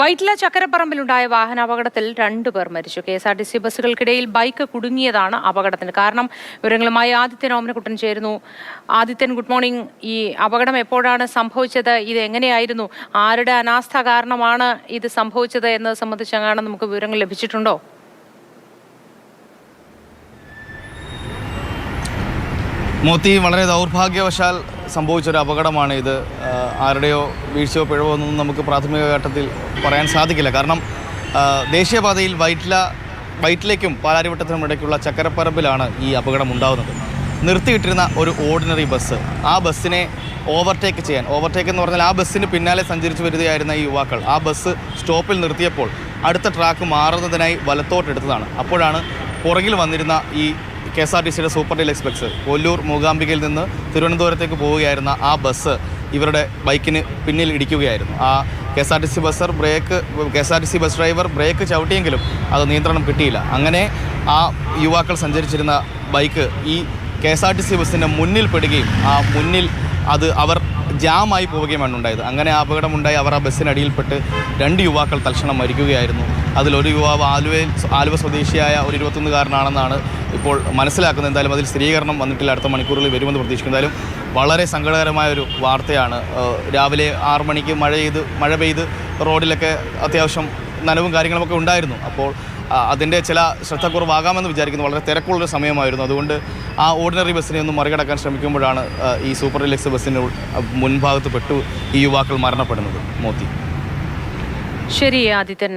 വൈറ്റില ചക്കരപ്പറമ്പിലുണ്ടായ വാഹനാപകടത്തിൽ രണ്ടുപേർ മരിച്ചു. K S R T C ബസ്സുകൾക്കിടയിൽ bike കുടുങ്ങിയതാണ് അപകടത്തിന് കാരണം. വിവരങ്ങളുമായി ആദിത്യൻ ഓമനക്കുട്ടൻ ചേരുന്നു. ആദിത്യൻ ഗുഡ് മോർണിംഗ് ഈ അപകടം എപ്പോഴാണ് സംഭവിച്ചത്? ഇത് എങ്ങനെയായിരുന്നു? ആരുടെ അനാസ്ഥ കാരണമാണ് ഇത് സംഭവിച്ചത് എന്നത് സംബന്ധിച്ചങ്ങാണ് നമുക്ക് വിവരങ്ങൾ ലഭിച്ചിട്ടുണ്ടോ? മോത്തി വളരെ ദൗർഭാഗ്യവശാൽ സംഭവിച്ചൊരു അപകടമാണ് ഇത്. ആരുടെയോ വീഴ്ചയോ പിഴവോ ഒന്നും നമുക്ക് പ്രാഥമിക ഘട്ടത്തിൽ പറയാൻ സാധിക്കില്ല. കാരണം ദേശീയപാതയിൽ വൈറ്റില വൈറ്റിലേക്കും പാലാരിവട്ടത്തിനും ഇടയ്ക്കുള്ള ചക്കരപ്പറമ്പിലാണ് ഈ അപകടം ഉണ്ടാകുന്നത് നിർത്തിയിട്ടിരുന്ന ഒരു ഓർഡിനറി ബസ് ആ ബസ്സിനെ ഓവർടേക്ക് ചെയ്യാൻ ഓവർടേക്ക് എന്ന് പറഞ്ഞാൽ ആ ബസ്സിന് പിന്നാലെ സഞ്ചരിച്ചു വരികയായിരുന്ന ഈ യുവാക്കൾ ആ ബസ് സ്റ്റോപ്പിൽ നിർത്തിയപ്പോൾ അടുത്ത ട്രാക്ക് മാറുന്നതിനായി വലത്തോട്ടെടുത്തതാണ്. അപ്പോഴാണ് പുറകിൽ വന്നിരുന്ന ഈ കെ എസ് ആർ ടി സിയുടെ സൂപ്പർ ഡീൽ എക്സ്പ്രസ് കൊല്ലൂർ മൂകാംബികയിൽ നിന്ന് തിരുവനന്തപുരത്തേക്ക് പോവുകയായിരുന്ന ആ ബസ് ഇവരുടെ ബൈക്കിന് പിന്നിൽ ഇടിക്കുകയായിരുന്നു. ആ K S R T C buzzer brake K S R T C bus driver brake ചവിട്ടിയെങ്കിലും അത് നിയന്ത്രണം കിട്ടിയില്ല. അങ്ങനെ ആ യുവാക്കൾ സഞ്ചരിച്ചിരുന്ന ബൈക്ക് ഈ K S R T C ബസ്സിന്റെ മുന്നിൽ പെടുകയും ആ മുന്നിൽ അത് അവർ ജാമായി പോവുകയുമാണ് ഉണ്ടായത്. അങ്ങനെ അപകടമുണ്ടായി. അവർ ആ ബസ്സിനടിയിൽപ്പെട്ട് രണ്ട് യുവാക്കൾ തൽക്ഷണം മരിക്കുകയായിരുന്നു. അതിലൊരു യുവാവ് ആലുവയിൽ ആലുവ സ്വദേശിയായ ഒരു ഇരുപത്തൊന്നുകാരനാണെന്നാണ് ഇപ്പോൾ മനസ്സിലാക്കുന്നത്. എന്തായാലും അതിൽ സ്ഥിരീകരണം വന്നിട്ടില്ല. അടുത്ത മണിക്കൂറുകളിൽ വരുമെന്ന് പ്രതീക്ഷിക്കുന്നു. എന്തായാലും വളരെ സങ്കടകരമായ ഒരു വാർത്തയാണ്. രാവിലെ ആറു മണിക്ക് മഴ ചെയ്ത് മഴ പെയ്ത് റോഡിലൊക്കെ അത്യാവശ്യം നനവും കാര്യങ്ങളുമൊക്കെ ഉണ്ടായിരുന്നു. അപ്പോൾ അതിന്റെ ചില ശ്രദ്ധക്കുറവാകാമെന്ന് വിചാരിക്കുന്നു. വളരെ തിരക്കുള്ളൊരു സമയമായിരുന്നു. അതുകൊണ്ട് ആ ഓർഡിനറി ബസ്സിനെ ഒന്ന് മറികടക്കാൻ ശ്രമിക്കുമ്പോഴാണ് ഈ സൂപ്പർ ഡിലക്സ് ബസ്സിന് മുൻഭാഗത്ത് പെട്ടു ഈ യുവാക്കൾ മരണപ്പെടുന്നത്. മോത്തി. ശരി ആദിത്യൻ.